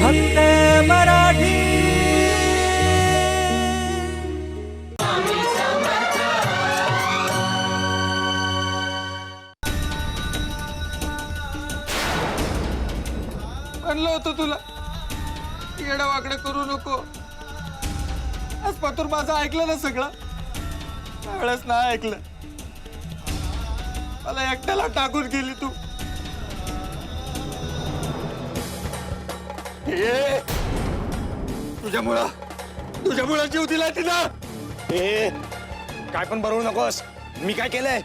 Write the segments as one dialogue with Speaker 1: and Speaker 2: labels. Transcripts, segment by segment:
Speaker 1: फक्त मराठी.
Speaker 2: म्हणलं होतं तुला. येडा वाकडं करू नको. आज पातूर माझं ऐकलं ना सगळं. त्यावेळेस नाही ऐकलं. मला एकट्याला टाकून गेली तू. ए, तुझ्यामुळं तुझ्यामुळं जीव दिला तिनं!
Speaker 3: ए काय पण बनवू नकोस. मी काय केलंय?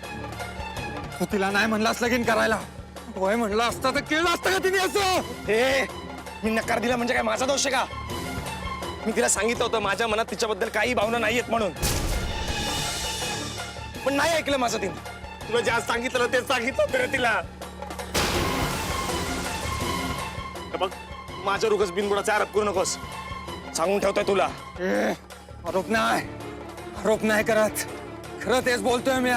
Speaker 2: तू तिला नाही म्हणलास लगीन करायला. वय म्हणलं असतं तर केलं असतं का तिने असं?
Speaker 3: ए मी नकार दिला म्हणजे काय माझा दोष आहे का? मी तिला सांगितलं होतं माझ्या मनात तिच्याबद्दल काही भावना नाहीयेत म्हणून. पण नाही ऐकलं माझं तिने. तुला ज्या सांगितलं तेच सांगितलं होतं रे तिला. माझ्या रुगस बिनबुडाचा आरोप करू नकोस. सांगून ठेवतोय तुला.
Speaker 2: ए, आरोप नाही. आरोप नाही करत. खरं तेच बोलतोय मी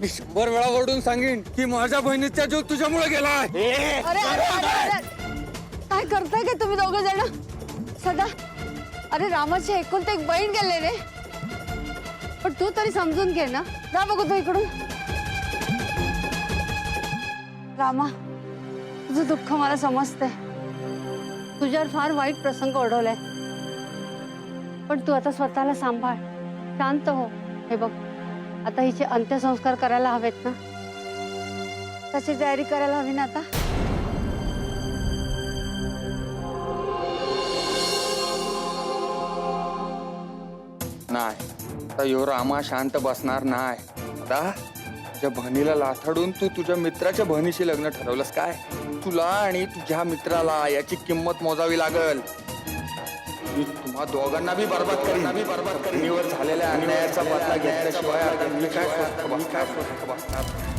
Speaker 2: मी शंभर वेळा ओरडून सांगेन की माझ्या बहिणीचा जीव तुझ्यामुळे गेलाय.
Speaker 3: ए,
Speaker 4: अरे अरे अरे अरे काय करताय काय तुम्ही दोघ जण? सदा अरे रामाची एकुलते एक बहीण गेले रे. पण तू तरी समजून घे ना. जा बघू तू इकडून. रामा तुझं दुःख मला समजते तुझ्यावर फार वाईट प्रसंग ओढवलाय. पण तू आता स्वतःला सांभाळ. शांत हो. हे बघ आता हिचे अंत्यसंस्कार करायला हवेत ना? त्याची तयारी करायला हवी ना आता?
Speaker 2: नाही. आता यो रामा शांत बसणार नाही. आता? तुझ्या बहिणीला लाथाडून तू तुझ्या मित्राच्या बहिणीशी लग्न ठरवलंस काय? तुला आणि तुझ्या मित्राला याची किंमत मोजावी लागल. मी तुम्हा दोघांना बी बरबाद करीन. बी बरबाद करीन. झालेल्या अन्यायाचा बदला घेतल्याशिवाय आता मी काय स्वस्थ बस- काय स्वस्थ बसणार?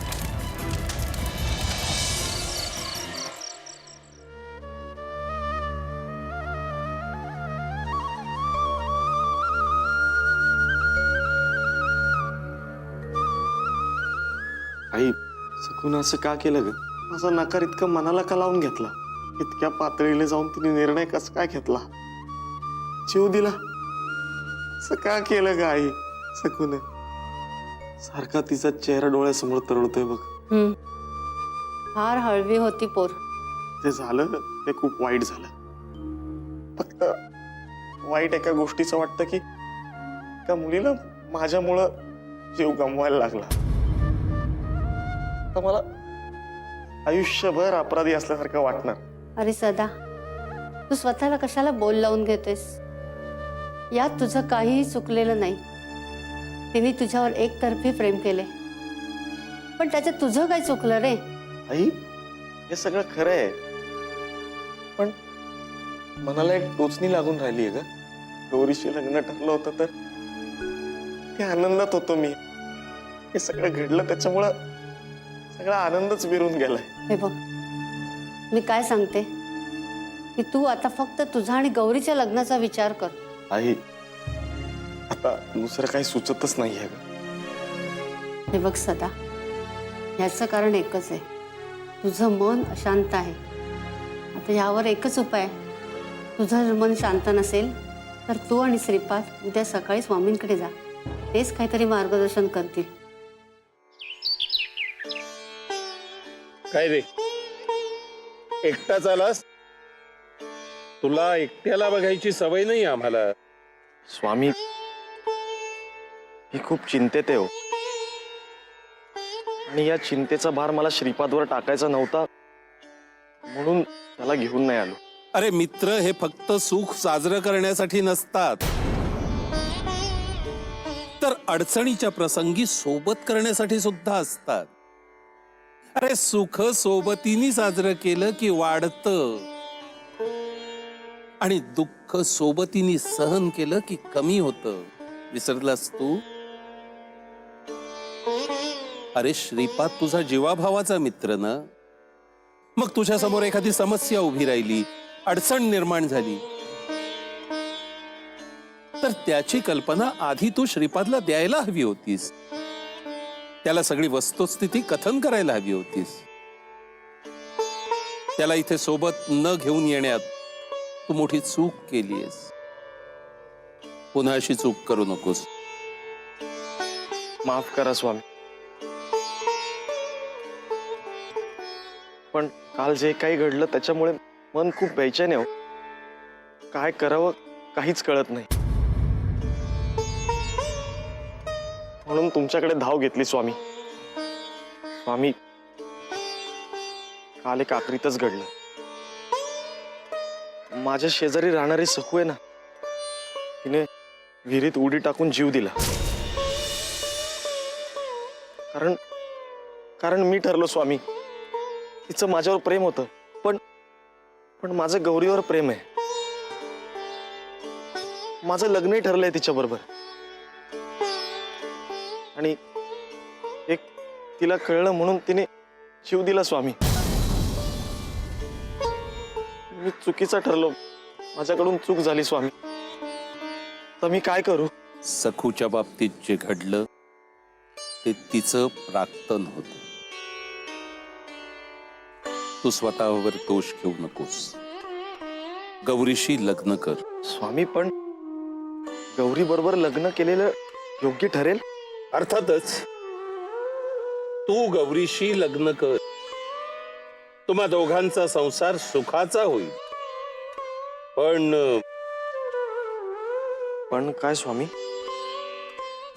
Speaker 5: आई सकून असं का केलं ग? माझा नकार इतका मनाला का लावून घेतला? इतक्या पातळीला जाऊन तिने निर्णय कसा काय घेतला? जीव दिला. असं का केलं ग आई? सकून सारखा तिचा चेहरा डोळ्यासमोर तरळतोय बघ.
Speaker 4: हम्म. फार हळवी होती पोर.
Speaker 5: ते झालं ते खूप वाईट झालं. फक्त वाईट एका गोष्टीचं वाटतं की त्या मुलीला माझ्यामुळं जीव गमवायला लागला. तर मला आयुष्यभर अपराधी असल्यासारखं वाटणार.
Speaker 4: अरे सदा तू स्वतःला कशाला बोल लावून घेतेस? यात तुझं काहीही चुकलेलं नाही. तिने तुझ्यावर एकतर्फी प्रेम केले. पण त्याच्यात तुझं काय चुकलं रे?
Speaker 5: आई हे सगळं खरं आहे पण मनाला एक टोचणी लागून राहिली आहे ग. गौरीशी लग्न ठरलं होतं तर ते आनंदात होतो मी. हे सगळं घडलं त्याच्यामुळं सगळा आनंदच विरून गेलाय.
Speaker 4: हे बघ मी काय सांगते? की तू आता फक्त तुझा आणि गौरीच्या लग्नाचा विचार कर.
Speaker 5: आई आता दुसरं काही सुचतच नाहीये ग.
Speaker 4: हे बघ सदा ह्याचं कारण एकच आहे. तुझं मन अशांत आहे. आता यावर एकच उपाय आहे. तुझं जर मन शांत नसेल तर तू आणि श्रीपाद उद्या सकाळी स्वामींकडे जा. तेच काहीतरी मार्गदर्शन करतील.
Speaker 6: काय रे? एकटाच आलास तुला एकट्याला बघायची सवय नाही आम्हाला.
Speaker 5: स्वामी मी खूप चिंतेत आहे हो. आणि या चिंतेचा भार मला श्रीपादवर टाकायचा नव्हता म्हणून त्याला घेऊन नाही आलो.
Speaker 6: अरे मित्र हे फक्त सुख साजरं करण्यासाठी नसतात. तर अडचणीच्या प्रसंगी सोबत करण्यासाठी सुद्धा असतात. अरे सुख सोबतीने साजरं केलं की वाढत. आणि दुःख सोबतीने सहन केलं की कमी होतं. विसरलास तू? अरे श्रीपाद तुझा जीवाभावाचा मित्र ना? मग तुझ्या समोर एखादी समस्या उभी राहिली अडचण निर्माण झाली. तर त्याची कल्पना आधी तू श्रीपादला द्यायला हवी होतीस. त्याला सगळी वस्तुस्थिती कथन करायला हवी होतीस. त्याला इथे सोबत न घेऊन येण्यात तू मोठी चूक केलीयस. पुन्हा अशी चूक करू नकोस.
Speaker 5: माफ करा स्वामी. पण काल जे काही घडलं त्याच्यामुळे मन खूप बेचैन आहे हो. काय करावं काहीच कळत नाही. म्हणून तुमच्याकडे धाव घेतली स्वामी. स्वामी काल एक आकरीतच घडलं. माझ्या शेजारी राहणारी सखू आहे ना तिने विहिरीत उडी टाकून जीव दिला. कारण कारण मी ठरलो स्वामी. तिचं माझ्यावर प्रेम होतं पण पण माझं गौरीवर प्रेम आहे. माझं लग्नही ठरलंय तिच्याबरोबर. आणि एक तिला कळलं म्हणून तिने जीव दिला स्वामी. मी चुकीचा ठरलो. माझ्याकडून चूक झाली स्वामी. तर मी काय करू?
Speaker 6: सखूच्या बाबतीत जे घडलं ते तिचं प्राक्तन होत. तू स्वतःवर दोष घेऊ नकोस. गौरीशी लग्न कर.
Speaker 5: स्वामी पण गौरी बरोबर लग्न केलेलं योग्य ठरेल?
Speaker 6: अर्थातच तू गौरीशी लग्न कर. तुम्हा दोघांचा संसार सुखाचा होईल. पण
Speaker 5: पण काय स्वामी?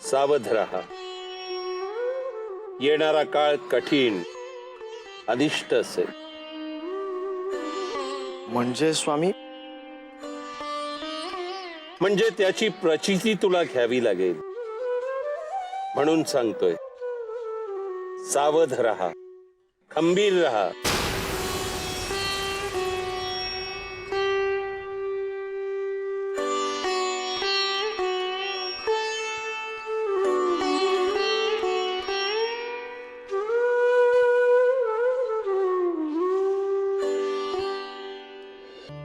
Speaker 6: सावध राहा. येणारा काळ कठीण अनिष्ट असेल.
Speaker 5: म्हणजे स्वामी?
Speaker 6: म्हणजे त्याची प्रचिती तुला घ्यावी लागेल. म्हणून सांगतोय. सावध राहा. खंबीर राहा.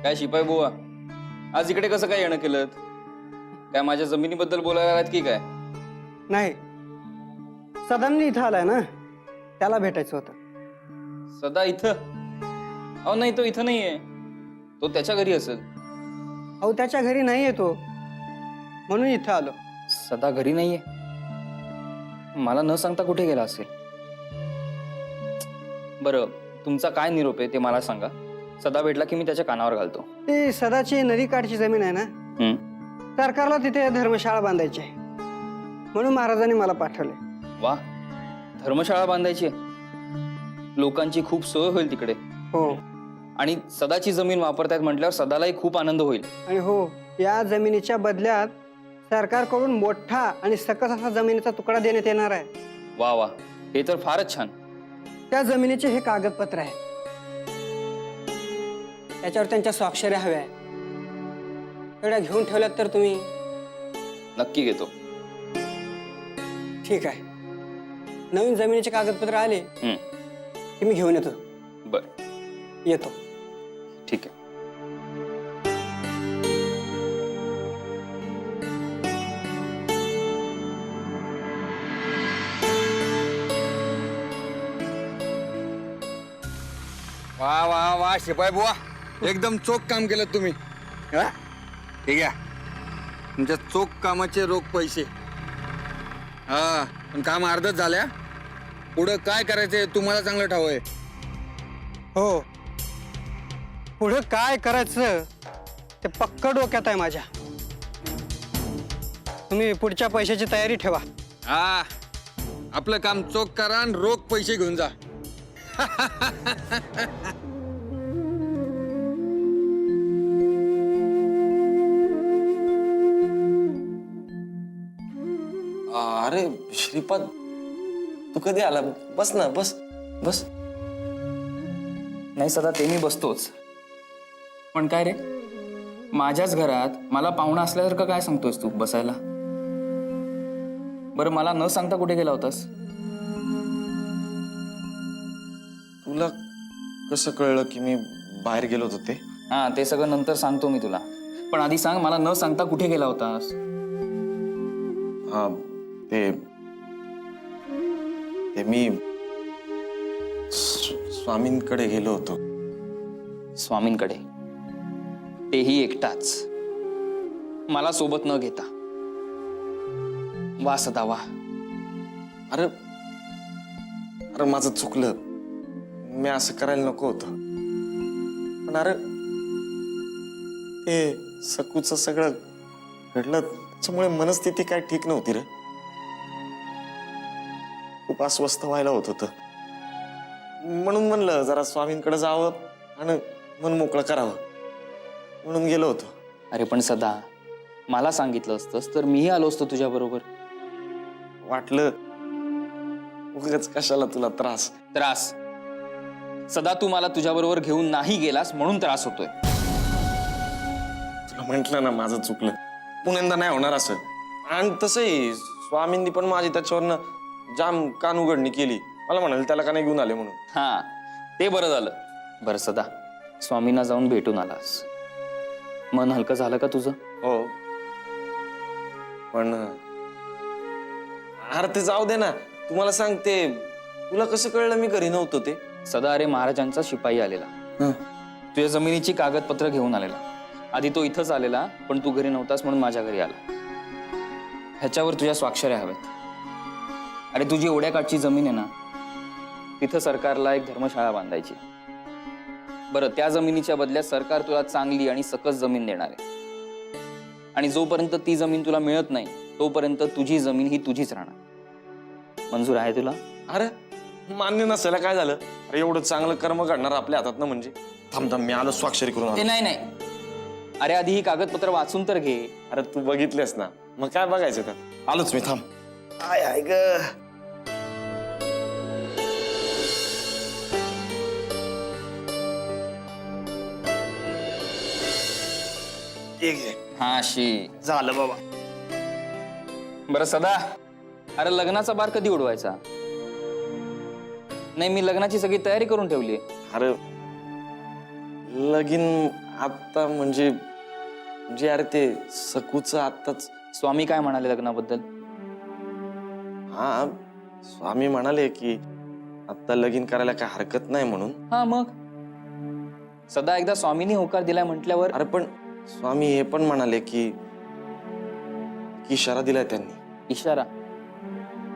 Speaker 2: काय शिपाई बुवा? आज इकडे कसं काय येणं केलं? काय माझ्या जमिनीबद्दल बोलायला आलात की काय?
Speaker 1: नाही सदांनी इथं आलाय ना? त्याला भेटायचं होतं.
Speaker 2: सदा इथं? अहो नाही तो इथं नाहीये. तो त्याच्या घरी असेल.
Speaker 1: अहो त्याच्या घरी नाही येतो म्हणून इथं आलो.
Speaker 2: सदा घरी नाहीये? मला न सांगता कुठे गेला असेल? बरं तुमचा काय निरोप आहे ते मला सांगा. सदा भेटला की मी त्याच्या कानावर घालतो.
Speaker 1: ती सदाची नदीकाठची जमीन आहे ना?
Speaker 2: हम्म.
Speaker 1: सरकारला तिथे धर्मशाळा बांधायची आहे. म्हणून महाराजांनी मला पाठवले
Speaker 2: वा धर्मशाळा बांधायची आहे. लोकांची खूप सोय होईल तिकडे.
Speaker 1: हो.
Speaker 2: आणि सदाची जमीन वापरतायत म्हटल्यावर सदालाही खूप आनंद होईल.
Speaker 1: आणि हो या जमिनीच्या बदल्यात सरकारकडून मोठा आणि सकस असा जमिनीचा तुकडा देण्यात येणार आहे.
Speaker 2: वा वा. हे तर फारच छान.
Speaker 1: त्या जमिनीचे हे कागदपत्र आहे. त्याच्यावर त्यांच्या स्वाक्षऱ्या हव्या आहे एवढ्या घेऊन ठेवल्यात तर तुम्ही?
Speaker 2: नक्की घेतो.
Speaker 1: ठीक आहे. नवीन जमिनीचे कागदपत्र आले
Speaker 2: हम्म,
Speaker 1: की मी घेऊन येतो.
Speaker 2: बर.
Speaker 1: येतो.
Speaker 2: ठीक आहे. वा वा वा शिपाई बुवा. एकदम चोख काम केलं तुम्ही. हा? ठीक आहे. तुमच्या चोख कामाचे रोख पैसे. हा पण काम अर्धच झाल्या पुढं काय करायचंय? तुम्हाला चांगलं ठाव आहे.
Speaker 1: हो. पुढं काय करायचं? ते पक्क डोक्यात आहे माझ्या. तुम्ही पुढच्या पैशाची तयारी ठेवा.
Speaker 2: हा. आपलं काम चोख करा आणि रोख पैसे घेऊन जा.
Speaker 5: अरे श्रीपाद तू कधी आला? बस ना बस बस.
Speaker 2: नाही सदा ते मी बसतोच. पण काय रे? माझ्याच घरात मला पाहुणा असल्यासारखं काय सांगतोयस तू बसायला? बरं मला न सांगता कुठे गेला होतास?
Speaker 5: तुला कसं कळलं की मी बाहेर गेलो होतो ते?
Speaker 2: हा ते सगळं नंतर सांगतो मी तुला. पण आधी सांग मला न सांगता कुठे गेला होतास?
Speaker 5: हा ते ते मी स्वामींकडे गेलो होतो.
Speaker 2: स्वामींकडे?
Speaker 7: तेही एकटाच. मला सोबत न घेता. वा सदा वा.
Speaker 5: अरे अरे माझं चुकलं. मी असं करायला नको होतं. पण अरे ते सकूचं सगळं घडलं त्याच्यामुळे मनस्थिती काय ठीक नव्हती रे? खूप अस्वस्थ व्हायला होत होतं. म्हणून म्हणलं जरा स्वामींकडे जावं आणि मन मोकळं करावं. म्हणून गेलो होतो.
Speaker 7: अरे पण सदा मला सांगितलं असतंस तर मीही आलो असतो तुझ्या बरोबर.
Speaker 5: वाटलं उगाच कशाला तुला त्रास?
Speaker 7: त्रास. सदा तू मला तुझ्या बरोबर घेऊन नाही गेलास म्हणून त्रास होतोय.
Speaker 5: तुला म्हंटल ना माझं चुकलं. पुण्यांदा नाही होणार असं. आणि तसंही स्वामींनी पण माझी त्याच्यावरनं जाम कान उघडणी केली. मला म्हणाले त्याला का नाही घेऊन आले म्हणून?
Speaker 7: हा ते बरं झालं. बरं सदा. स्वामींना जाऊन भेटून आलास. मन हलकं झालं का तुझं?
Speaker 5: हो. पण अरे ते जाऊ दे ना. तुम्हाला सांगते तुला कसं कळलं मी घरी नव्हतो ते?
Speaker 7: सदा अरे महाराजांचा शिपाई आलेला. तुझ्या जमिनीची कागदपत्र घेऊन आलेला. आधी तो इथंच आलेला पण तू घरी नव्हतास म्हणून माझ्या घरी आला. ह्याच्यावर तुझ्या स्वाक्षऱ्या हव्यात. अरे तुझी ओढ्याकाठची जमीन आहे ना तिथं सरकारला एक धर्मशाळा बांधायची बरं त्या जमिनीच्या बदल्यात सरकार तुला चांगली आणि सकस जमीन देणार आहे. आणि जोपर्यंत ती जमीन तुला मिळत नाही तोपर्यंत तुझी जमीन ही तुझीच राहणार. मंजूर आहे तुला?
Speaker 5: अरे मान्य नसायला काय झालं? अरे एवढं चांगलं कर्म घडणार आपल्या हातात ना म्हणजे? थांब थांब मी आलो स्वाक्षरी करून.
Speaker 7: नाही नाही. अरे आधी ही कागदपत्र वाचून तर घे.
Speaker 5: अरे तू बघितलेस ना. मग काय बघायचं त्यात? आलोच मी थांब. आय आय ग.
Speaker 7: हा शी.
Speaker 5: झालं बाबा.
Speaker 7: बरं सदा. अरे लग्नाचा बार कधी उडवायचा? नाही मी लग्नाची सगळी तयारी करून ठेवली.
Speaker 5: अरे लगीन आता म्हणजे म्हणजे अरे ते सकूच आत्ताच.
Speaker 7: स्वामी काय म्हणाले लग्नाबद्दल?
Speaker 5: हा स्वामी म्हणाले की आता लगीन करायला काय हरकत नाही म्हणून.
Speaker 7: हा मग? सदा एकदा स्वामींनी होकार दिलाय म्हटल्यावर?
Speaker 5: अरे पण स्वामी हे पण म्हणाले की की इशारा दिलाय त्यांनी.
Speaker 7: इशारा?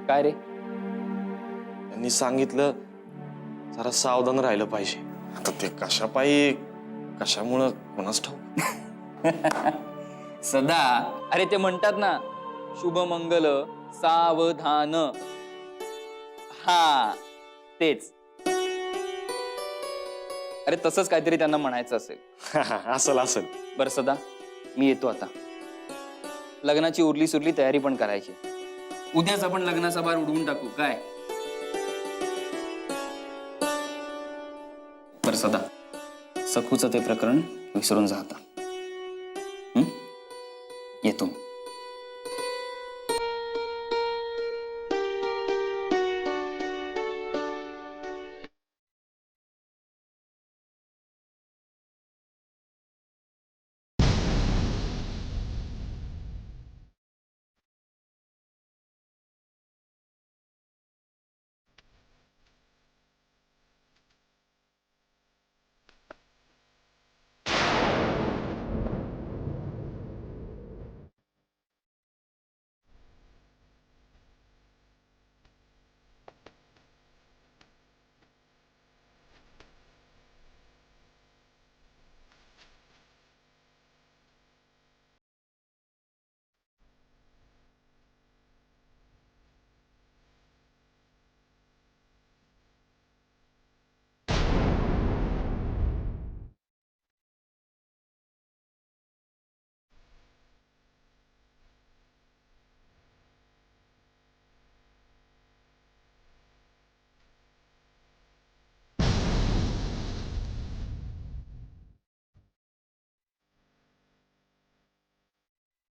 Speaker 7: काय रे?
Speaker 5: त्यांनी सांगितलं जरा सावधान राहिलं पाहिजे. आता ते कशापायी कशामुळं कोणाच ठाऊ
Speaker 7: सदा. अरे ते म्हणतात ना शुभ मंगल सावधान. हा तेच. अरे तसंच काहीतरी त्यांना म्हणायचं असेल.
Speaker 5: असल असल.
Speaker 7: बरं सदा मी येतो आता. लग्नाची उरली सुरली तयारी पण करायची. उद्याच आपण लग्नाचा बार उडवून टाकू काय? बरं सदा सखूचं ते प्रकरण विसरून जा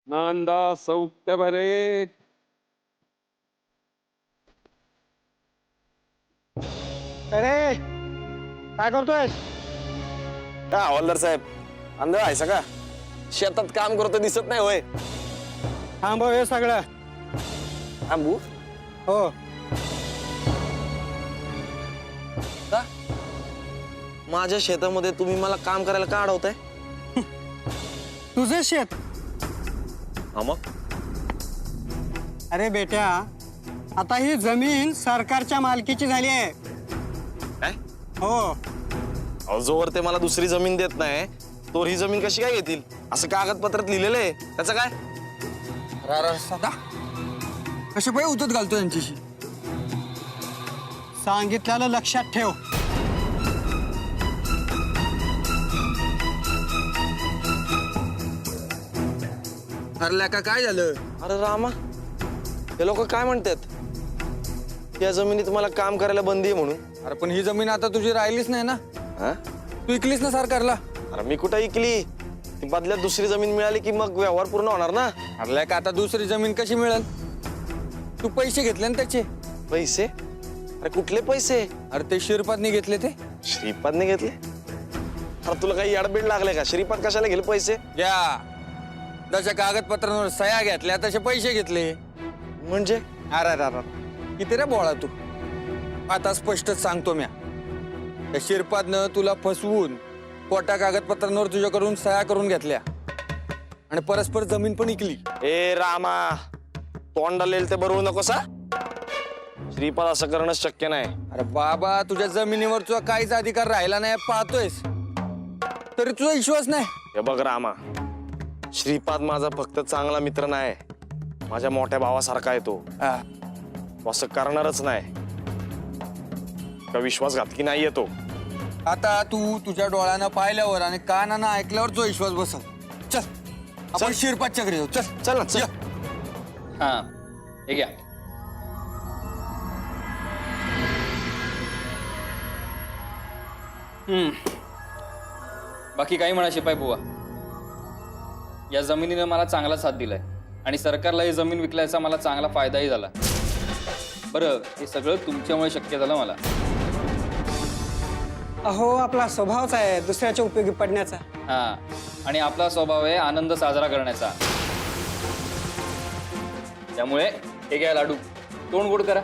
Speaker 8: नांदा सौख्य बरे
Speaker 1: अरे काय करतोय
Speaker 5: काय हवालदार साहेब. आंधळ आहे सगळा. शेतात काम करतो दिसत नाही होय.
Speaker 1: थांबव हे सगळं.
Speaker 5: थांबू?
Speaker 1: हो.
Speaker 5: का? माझ्या शेतामध्ये तुम्ही मला काम करायला का अडवताय?
Speaker 1: तुझं शेत?
Speaker 5: हा मग?
Speaker 1: अरे बेट्या आता ही जमीन सरकारच्या मालकीची झाली आहे.
Speaker 5: काय?
Speaker 1: हो.
Speaker 5: अहो, जोवर ते मला दुसरी जमीन देत नाही तोवर ही जमीन कशी काय घेतील? असं कागदपत्रात लिहिलेलं आहे. त्याचं काय?
Speaker 2: सदा. कसे पाय उतत घालतो यांच्याशी?
Speaker 1: सांगितल्याला लक्षात ठेव.
Speaker 2: ठरल्या का? काय झालं?
Speaker 5: अरे रामा हे लोक काय म्हणतात? या जमिनीत मला काम करायला बंदी आहे म्हणून.
Speaker 2: अरे पण ही जमीन आता तुझी राहिलीच नाही ना?
Speaker 5: हा?
Speaker 2: तू इकलीस ना सरकारला?
Speaker 5: अरे मी कुठं ऐकली ती बदल्यात दुसरी जमीन मिळाली की मग व्यवहार पूर्ण होणार ना?
Speaker 2: अरे का आता दुसरी जमीन कशी मिळेल? तू पैसे घेतले ना त्याचे.
Speaker 5: पैसे? अरे कुठले पैसे?
Speaker 2: अरे ते शिरपातनी घेतले ते.
Speaker 5: श्रीपादने घेतले? अरे तुला काही याडबीड लागले का? श्रीपाद कशाला गेले पैसे?
Speaker 2: घ्या जशा कागदपत्रांवर सह्या घेतल्या तसे पैसे घेतले.
Speaker 5: म्हणजे?
Speaker 2: अरे अरे अरे किती रे बोळा तू. आता स्पष्टच सांगतो म्या. त्या शिरपादनं तुला फसवून पोटा कागदपत्रांवर तुझ्याकडून सह्या करून घेतल्या. आणि परस्पर जमीन पण इकली.
Speaker 5: ए रामा. तोंडाला येईल ते बरोबर नको सा श्रीपाद असं करणं शक्य नाही.
Speaker 2: अरे बाबा तुझ्या जमिनीवर तुझा काहीच अधिकार राहिला नाही पाहतोयस. तरी तुझा विश्वास नाही.
Speaker 5: हे बघ रामा. श्रीपाद माझा फक्त चांगला मित्र नाही. माझ्या मोठ्या भावासारखा आहे तो.
Speaker 2: हा.
Speaker 5: असं करणारच नाही. का विश्वासघातकी नाहीये तो?
Speaker 2: आता तू तुझ्या डोळ्यानं पाहिल्यावर आणि कानानं ऐकल्यावर तो विश्वास बसल. चल आपण शिरपादच्या घरी जाऊ चल.
Speaker 5: चल ना चल.
Speaker 7: हा हे घ्या. हम्म. बाकी काही म्हणा शिपाई बुवा. या जमिनीनं मला चांगला साथ दिलाय. आणि सरकारला ही जमीन विकल्याचा मला चांगला फायदाही झाला. बरं हे सगळं तुमच्यामुळे शक्य झालं मला.
Speaker 1: अहो आपला स्वभावच आहे दुसऱ्याच्या उपयोगी पडण्याचा.
Speaker 7: हा. आणि आपला स्वभाव आहे आनंद साजरा करण्याचा. त्यामुळे हे घ्या लाडू. तोंड गोड करा.